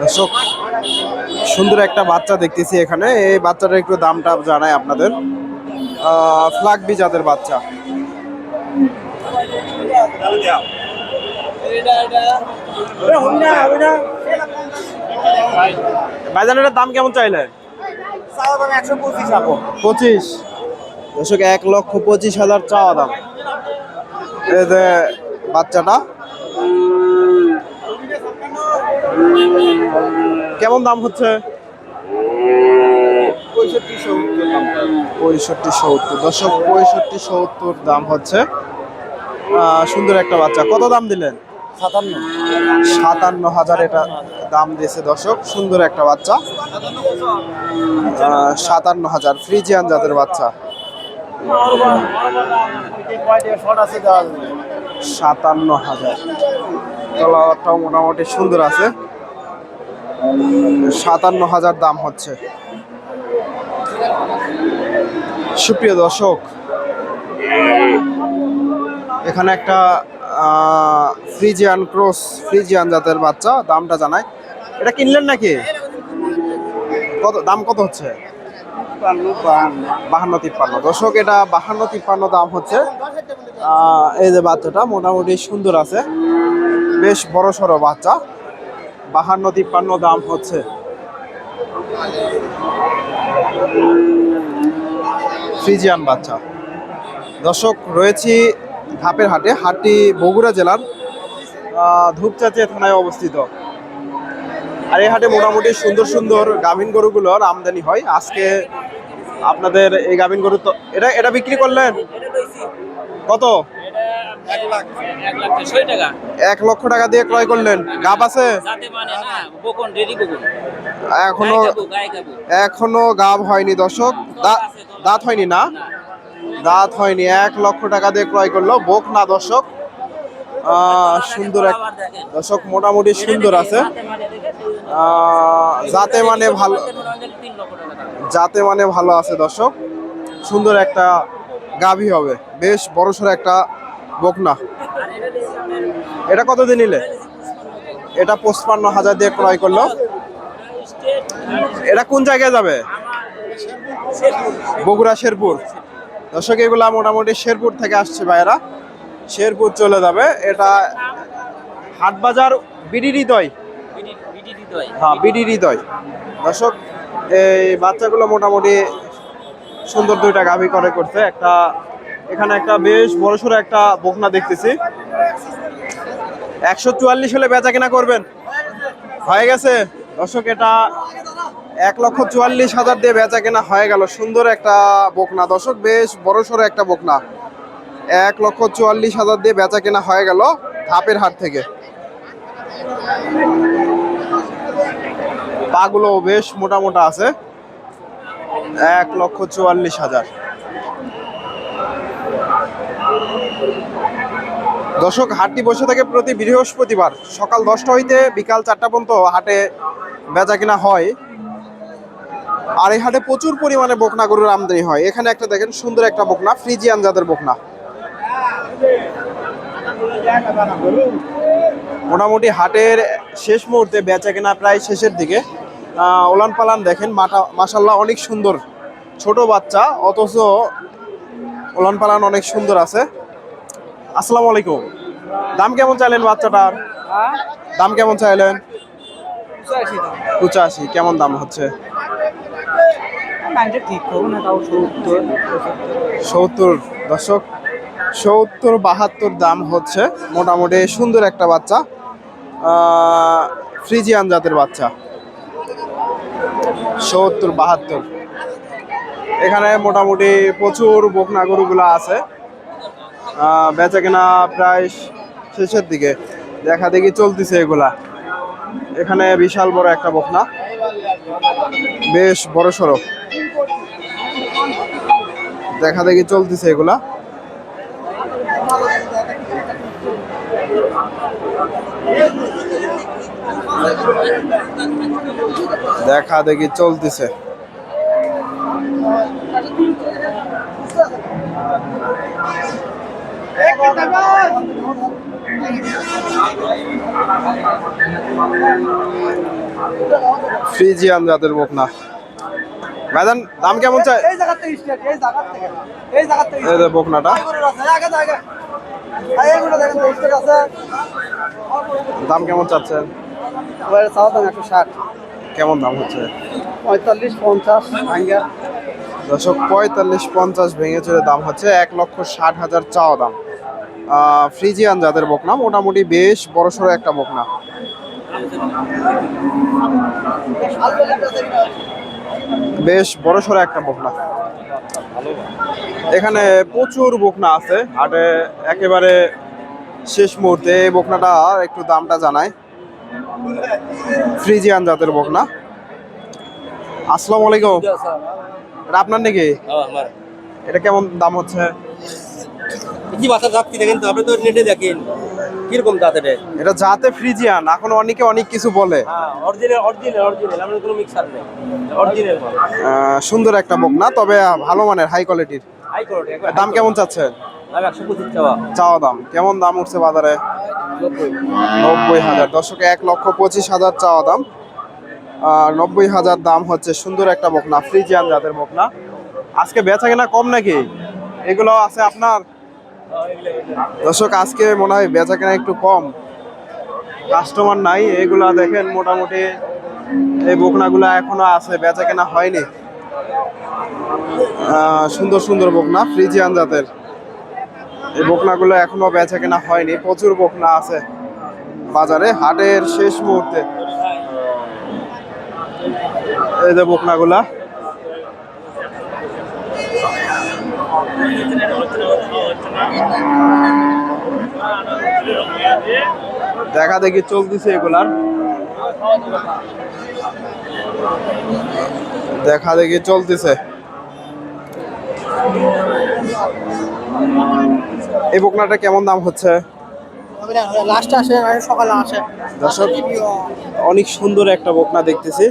দর্শক সুন্দর একটা বাচ্চা দেখতেছি এখানে। এই বাচ্চাটার একটু দামটা জানাই আপনাদের। ফ্লাগ জাতের বাচ্চা। ভাইজান এটার দাম কেমন চাইলেন? আপো পঁচিশ। দর্শক এক লক্ষ পঁচিশ হাজার চাওয়া দাম। এই যে বাচ্চাটা। কেমন দাম হচ্ছে? পঁয়ষট্টি সত্তর দর্শক পঁয়ষট্টি সত্তর দাম হচ্ছে। সুন্দর একটা বাচ্চা। কত দাম দিলেন? সাতান্ন। সাতান্ন হাজার এটা দাম দিয়েছে দর্শক। সুন্দর একটা বাচ্চা। সাতান্ন হাজার। ফ্রিজিয়ান জাতের বাচ্চা শর্ট আছে দেওয়া যাবে সাতান্ন হাজার। তলাটাও মোটামুটি সুন্দর আছে। সাতান্ন হাজার দাম হচ্ছে। সুপ্রিয় দর্শক, এখানে একটা ফ্রিজিয়ান ক্রস, ফ্রিজিয়ান জাতের বাচ্চা, দামটা জানায় এটা কিনলেন নাকি? কত, দাম কত হচ্ছে? বাহান্ন তিপ্পান্ন। দর্শক, এটা বাহান্ন, তিপ্পান্ন দাম হচ্ছে। এই যে বাচ্চাটা মোটামুটি সুন্দর আছে। বেশ বড় সড়ো বাচ্চা। বাহান্ন, তিপ্পান্ন দাম হচ্ছে। ফ্রিজিয়ান বাচ্চা। দর্শক, রয়েছি ধাপের হাটে। হাটটি বগুড়া জেলার ধূপচাচিয়া থানায় অবস্থিত। আর এই হাটে মোটামুটি সুন্দর সুন্দর গাভীন গরুগুলোর আমদানি হয়। আজকে আপনাদের এই গাভিন গরু তো এটা এটা বিক্রি করলেন? কত? এক লক্ষ টাকা দিয়ে ক্রয় করলেন। গাব আছে? এখনও। এখনও গাব হয়নি দর্শক। দাঁত হয়নি না? দাঁত হয়নি। এক লক্ষ টাকা দিয়ে ক্রয় করল। বোক না দর্শক। সুন্দর এক দর্শক, মোটামুটি সুন্দর আছে। যাতে মানে ভালো যাতে মনে ভালো আছে দর্শক। সুন্দর একটা গাভী হবে। বেশ বড়সড় একটা বকনা। এটা কত দিয়ে নিলে? এটা পঁচপান্ন হাজার দিয়ে ক্রয় করল। এটা কোন জায়গায় যাবে? বগুড়া শেরপুর। দর্শক এগুলা মোটামুটি শেরপুর থেকে আসছে ভাইয়েরা। শেরপুর চলে যাবে। এটা হাটবাজার বিডি হৃদয়। হ্যাঁ বিডি হৃদয়। দর্শক এই বাচ্চাগুলো মোটামুটি সুন্দর দুইটা গাভী করে করছে। একটা, এখানে একটা বেশ বড়সড় একটা বকনা দেখতেছি। একশো চুয়াল্লিশ হলে বেচা কেনা করবেন। হয়ে গেছে। দর্শক, এটা এক লক্ষ চুয়াল্লিশ হাজার দিয়ে বেচা কেনা হয়ে গেল। সুন্দর একটা বকনা। দর্শক, বেশ বড়সড় একটা বকনা। এক লক্ষ চুয়াল্লিশ হাজার দিয়ে বেচা কেনা হয়ে গেল ধাপের হাট থেকে। পাগুলো বেশ মোটা মোটা আছে। এক লক্ষ চুয়াল্লিশ হাজার। দর্শক, হাটটি বসে থাকে প্রতি বৃহস্পতিবার। সকাল দশটা হইতে বিকাল চারটা পর্যন্ত হাটে বেচা কিনা হয়। আর এই হাটে প্রচুর পরিমাণে বকনা গরুর আমদানি হয়। এখানে একটা দেখেন সুন্দর একটা বকনা, ফ্রিজিয়ান জাতের বকনা। মোটামুটি হাটের শেষ মুহূর্তে বেচা কেনা প্রায় শেষের দিকে। ওলান পালান দেখেন মাটা মাসাল্লাহ অনেক সুন্দর। ছোট বাচ্চা, অথচ ওলান পালান অনেক সুন্দর আছে। আসসালামু আলাইকুম। দাম কেমন চাইলেন বাচ্চাটার? দাম কেমন চাইলেন? পঁচাশি। কেমন দাম হচ্ছে? সত্তর। দশক সত্তর বাহাত্তর দাম হচ্ছে। মোটামুটি সুন্দর একটা বাচ্চা। ফ্রিজিয়ান জাতের বাচ্চা। সত্তর, বাহাত্তর। এখানে মোটামুটি প্রচুর বকনা গরুগুলো আছে। বেচা কেনা প্রায় শেষের দিকে। দেখা দেখি চলতেছে এগুলা। এখানে বিশাল বড় একটা বকনা। বেশ বড় সড়ো। দেখা দেখি চলতেছে এগুলা। দেখা দেখি চলতেছে। ফ্রিজিয়ান বোক না। ভাইজান দাম কেমন চাই? এই জায়গা থেকে এই জায়গা থেকে। এই জায়গা থেকে বোকনাটা। দাম কেমন চাচ্ছেন ওর চাওয়া দাম একশো ষাট। কেমন দাম হচ্ছে? পঁয়তাল্লিশ পঞ্চাশ ভাঙ্গা। দশক পঁয়তাল্লিশ পঞ্চাশ ভেঙে চলে দাম হচ্ছে এক লক্ষ ষাট হাজার চাওয়া দাম। ফ্রিজিয়ান জাতের বকনা মোটামুটি বেশ বড়সড় একটা বকনা। বেশ বড়সড় একটা বকনা। এখানে প্রচুর বকনা আছে। হাটে একেবারে শেষ মুহূর্তে এই বকনাটা একটু দামটা জানাই। ফ্রিজিয়ান জাতের বকনা। আসসালামু আলাইকুম। এটা আপনার নাকি? এটা কেমন দাম হচ্ছে? কি বাসা যাচ্ছি দেখেন তো? আপনি তো নেটে দেখেন। কীরকম দাঁত এটা জাতে ফ্রিজিয়ান এখন অনেকে অনেক কিছু বলে। অরিজিনাল অরিজিনাল অরিজিনাল আমাদের কোনো মিক্সার নেই। অরিজিনাল সুন্দর একটা বকনা তবে ভালো মানের হাই কোয়ালিটির হাই কোয়ালিটি দাম কেমন চাচ্ছে দাম একশো পঁচিশ চাওয়া। চাওয়া দাম কেমন দাম উঠছে বাজারে? নব্বই। হাজার। দশকে এক লক্ষ পঁচিশ হাজার চাওয়া দাম। আর নব্বই হাজার দাম হচ্ছে সুন্দর একটা বকনা ফ্রিজিয়ান জাতের বকনা। আজকে বেচা কেনা কম নাকি? এগুলো আছে আপনার? দর্শক, আজকে মনে হয় বেচা কেনা একটু কম। কাস্টমার নাই, এগুলা দেখেন মোটামুটি এই বকনাগুলো এখনও আছে বেচা কেনা হয়নি সুন্দর সুন্দর বকনা, ফ্রিজিয়ান জাতের। এই বকনাগুলো এখনও বেচা কেনা হয়নি, প্রচুর বকনা আছে বাজারে, হাটের শেষ মুহূর্তে। এই যে বকনাগুলা। দেখা দেখি চলতেছে এগুলার। দেখা দেখি চলতেছে। এই বকনাটা কেমন দাম হচ্ছে? লাস্টে আসে সকালে আসে। দর্শক অনেক সুন্দর একটা বকনা দেখতেছি।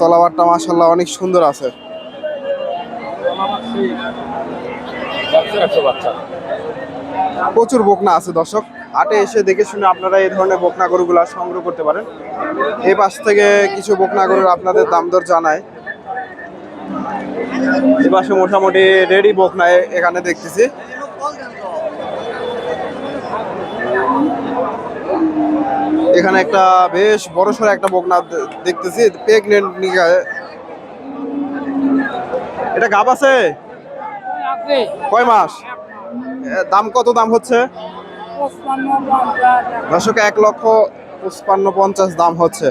তলাবারটা মাসাল্লাহ অনেক সুন্দর আছে। প্রচুর বকনা আছে, দর্শক। হাটে এসে দেখে শুনে আপনারা এই ধরনের বকনা গরুগুলা সংগ্রহ করতে পারেন। এই পাশ থেকে কিছু বকনা গরুর আপনাদের দাম দর জানায় এই পাশে মোটামুটি রেডি বকনা এখানে দেখতেছি। এখানে একটা বেশ বড়সড় একটা বকনা দেখতেছি। প্রেগনেন্ট এটা গাব আছে? কয় মাস? দাম কত দাম হচ্ছে? দশকে এক লক্ষ পঁচপান্ন পঞ্চাশ দাম হচ্ছে।